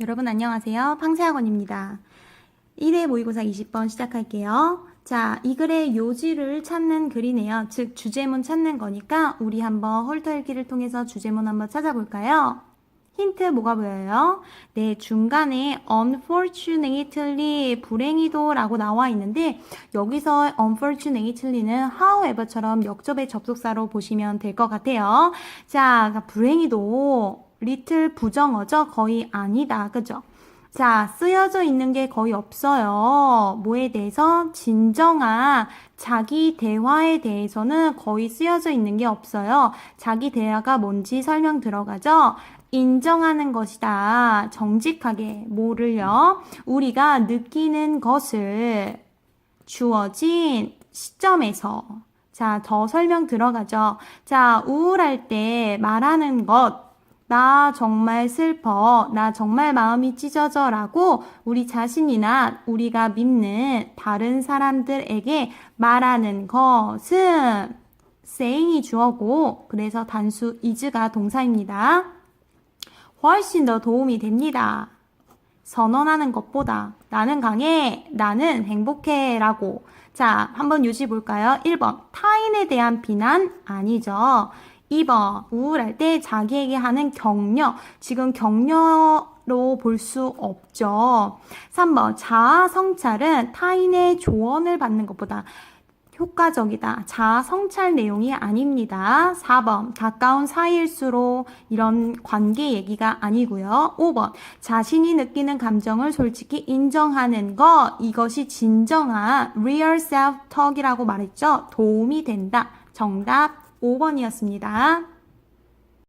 여러분 안녕하세요. 팡세학원입니다. 1회 모의고사 20번 시작할게요. 자, 이 글의 요지를 찾는 글이네요. 즉, 주제문 찾는 거니까 우리 한번 홀터읽기를 통해서 주제문 한번 찾아볼까요? 힌트 뭐가 보여요? 네, 중간에 unfortunately, 불행히도 라고 나와 있는데, 여기서 unfortunately는 however처럼 역접의 접속사로 보시면 될 것 같아요. 자, 불행히도 little 부정어죠? 거의 아니다. 그죠? 자, 쓰여져 있는 게 거의 없어요. 뭐에 대해서? 진정한 자기 대화에 대해서는 거의 쓰여져 있는 게 없어요. 자기 대화가 뭔지 설명 들어가죠? 인정하는 것이다. 정직하게. 뭐를요? 우리가 느끼는 것을 주어진 시점에서. 자, 더 설명 들어가죠. 자, 우울할 때 말하는 것. 나 정말 슬퍼. 나 정말 마음이 찢어져. 라고 우리 자신이나 우리가 믿는 다른 사람들에게 말하는 것은 saying이 주어고, 그래서 단수 is가 동사입니다. 훨씬 더 도움이 됩니다. 선언하는 것보다 나는 강해, 나는 행복해 라고. 자, 한번 요지 볼까요? 1번. 타인에 대한 비난 아니죠. 2번. 우울할 때 자기에게 하는 격려. 지금 격려로 볼 수 없죠. 3번. 자아 성찰은 타인의 조언을 받는 것보다 효과적이다. 자아 성찰 내용이 아닙니다. 4번. 가까운 사이일수록 이런 관계 얘기가 아니고요. 5번. 자신이 느끼는 감정을 솔직히 인정하는 것. 이것이 진정한 real self talk이라고 말했죠. 도움이 된다. 정답 5번이었습니다.